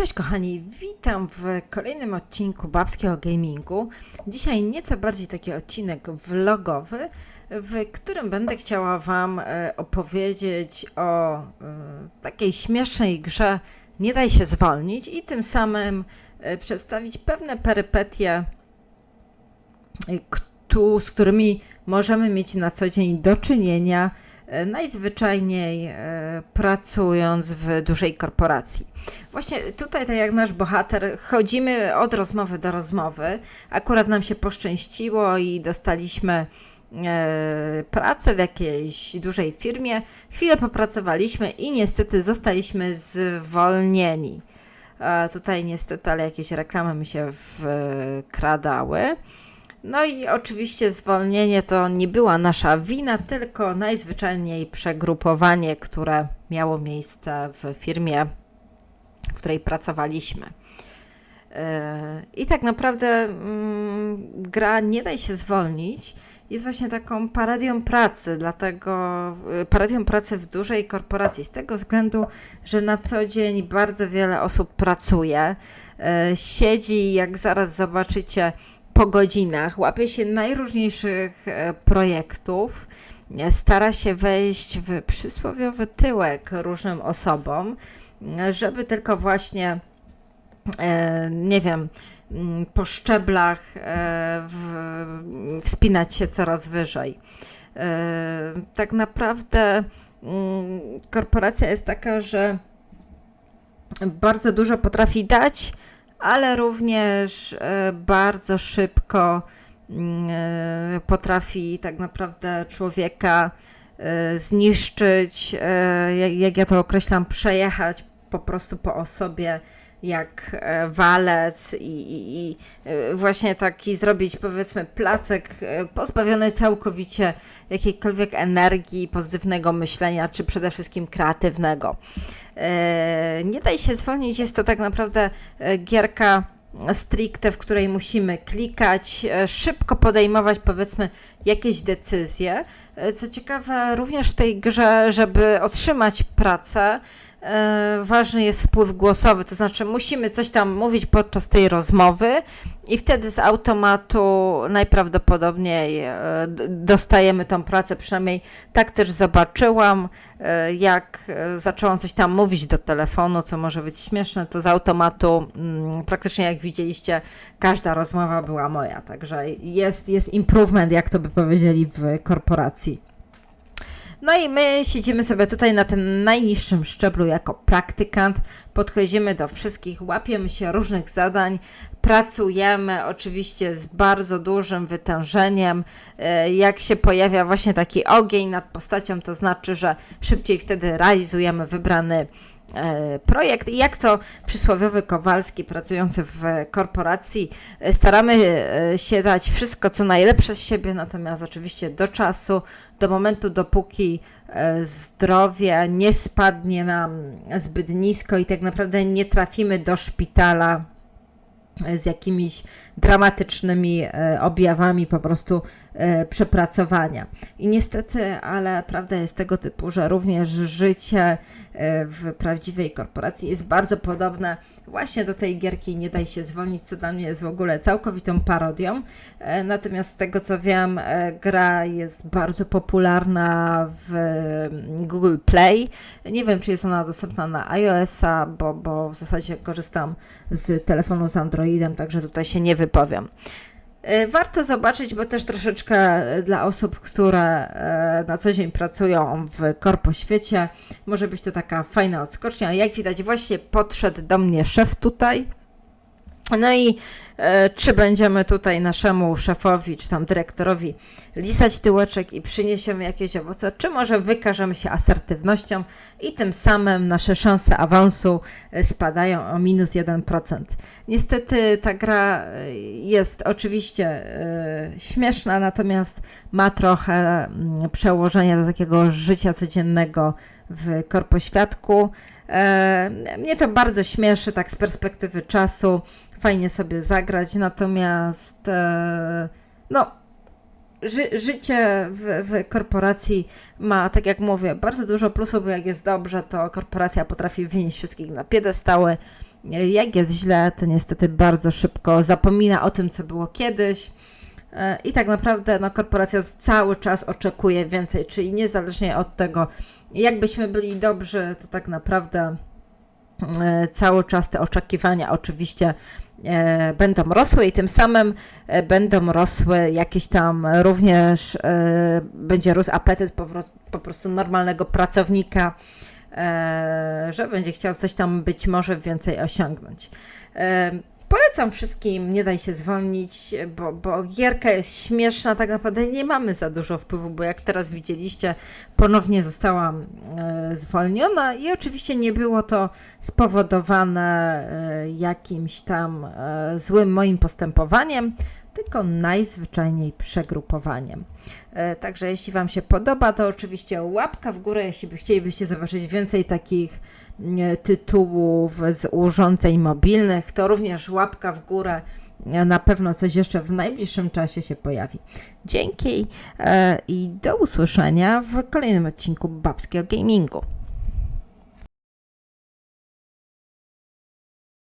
Cześć kochani, witam w kolejnym odcinku Babskiego Gamingu. Dzisiaj nieco bardziej taki odcinek vlogowy, w którym będę chciała Wam e, opowiedzieć o e, takiej śmiesznej grze Nie daj się zwolnić i tym samym e, przedstawić pewne perypetie, z którymi możemy mieć na co dzień do czynienia, e, najzwyczajniej e, pracując w dużej korporacji. Właśnie tutaj, tak jak nasz bohater, chodzimy od rozmowy do rozmowy. Akurat nam się poszczęściło i dostaliśmy e, pracę w jakiejś dużej firmie. Chwilę popracowaliśmy i niestety zostaliśmy zwolnieni. Tutaj niestety, ale jakieś reklamy mi się wkradały. No i oczywiście zwolnienie to nie była nasza wina, tylko najzwyczajniej przegrupowanie, które miało miejsce w firmie, w której pracowaliśmy. Yy, I tak naprawdę mm, gra Nie daj się zwolnić jest właśnie taką parodią pracy, dlatego y, parodią pracy w dużej korporacji, z tego względu, że na co dzień bardzo wiele osób pracuje, yy, siedzi, jak zaraz zobaczycie, po godzinach, łapie się najróżniejszych e, projektów, e, stara się wejść w przysłowiowy tyłek różnym osobom, e, żeby tylko właśnie, nie wiem, mm, po szczeblach wspinać się coraz wyżej. Tak naprawdę mm, korporacja jest taka, że bardzo dużo potrafi dać, ale również e, bardzo szybko mm, e, potrafi tak naprawdę człowieka e, zniszczyć, jak ja to określam, przejechać po prostu po osobie jak e, walec i, i, i e, właśnie taki zrobić powiedzmy placek e, pozbawiony całkowicie jakiejkolwiek energii, pozytywnego myślenia, czy przede wszystkim kreatywnego. Nie daj się zwolnić, jest to tak naprawdę gierka stricte, w której musimy klikać, szybko podejmować powiedzmy jakieś decyzje. E, Co ciekawe, również w tej grze, żeby otrzymać pracę, e, ważny jest wpływ głosowy, to znaczy musimy coś tam mówić podczas tej rozmowy i wtedy z automatu najprawdopodobniej e, dostajemy tą pracę, przynajmniej tak też zobaczyłam, jak zaczęłam coś tam mówić do telefonu, co może być śmieszne, to z automatu mm, praktycznie jak widzieliście, każda rozmowa była moja, także jest, jest improvement, jak to by powiedzieli w korporacji. No i my siedzimy sobie tutaj na tym najniższym szczeblu jako praktykant, podchodzimy do wszystkich, łapiemy się różnych zadań, pracujemy oczywiście z bardzo dużym wytężeniem. E, Jak się pojawia właśnie taki ogień nad postacią, to znaczy, że szybciej wtedy realizujemy wybrany projekt. I jak to przysłowiowy Kowalski pracujący w korporacji, e, staramy e, się dać wszystko, co najlepsze z siebie, natomiast oczywiście do czasu, do momentu, dopóki e, zdrowie nie spadnie nam zbyt nisko i tak naprawdę nie trafimy do szpitala e, z jakimiś dramatycznymi e, objawami po prostu e, przepracowania. I niestety, ale prawda jest tego typu, że również życie e, w prawdziwej korporacji jest bardzo podobne właśnie do tej gierki Nie daj się zwolnić, co dla mnie jest w ogóle całkowitą parodią. E, Natomiast z tego co wiem, e, gra jest bardzo popularna w Google Play. Nie wiem, czy jest ona dostępna na iOS-a, bo, bo w zasadzie korzystam z telefonu z Androidem, także tutaj się nie wypowiem. E, Warto zobaczyć, bo też troszeczkę e, dla osób, które e, na co dzień pracują w korpoświecie, może być to taka fajna odskocznia. Jak widać, właśnie podszedł do mnie szef tutaj. No i czy będziemy tutaj naszemu szefowi, czy tam dyrektorowi lisać tyłeczek i przyniesiemy jakieś owoce, czy może wykażemy się asertywnością i tym samym nasze szanse awansu e, spadają o minus 1%. Niestety ta gra e, jest oczywiście e, śmieszna, natomiast ma trochę mm, przełożenia do takiego życia codziennego w korpoświadku. E, mnie to bardzo śmieszy, tak z perspektywy czasu. Fajnie sobie zagrać, natomiast e, no, ży, życie w, w korporacji ma, tak jak mówię, bardzo dużo plusów, bo jak jest dobrze, to korporacja potrafi wynieść wszystkich na piedestały. jak jest źle, to niestety bardzo szybko zapomina o tym, co było kiedyś. E, I tak naprawdę no, korporacja cały czas oczekuje więcej, czyli niezależnie od tego, jakbyśmy byli dobrzy, to tak naprawdę cały czas te oczekiwania oczywiście e, będą rosły i tym samym e, będą rosły jakieś tam również, e, będzie rósł apetyt po, prostu normalnego pracownika, e, że będzie chciał coś tam być może więcej osiągnąć. E, Polecam wszystkim, nie daj się zwolnić, bo, bo gierka jest śmieszna, tak naprawdę nie mamy za dużo wpływu, bo jak teraz widzieliście, ponownie zostałam e, zwolniona i oczywiście nie było to spowodowane e, jakimś tam e, złym moim postępowaniem, tylko najzwyczajniej przegrupowaniem. E, Także jeśli Wam się podoba, to oczywiście łapka w górę, jeśli by chcielibyście zobaczyć więcej takich tytułów z urządzeń mobilnych, to również łapka w górę. E, Na pewno coś jeszcze w najbliższym czasie się pojawi. Dzięki e, i do usłyszenia w kolejnym odcinku Babskiego Gamingu.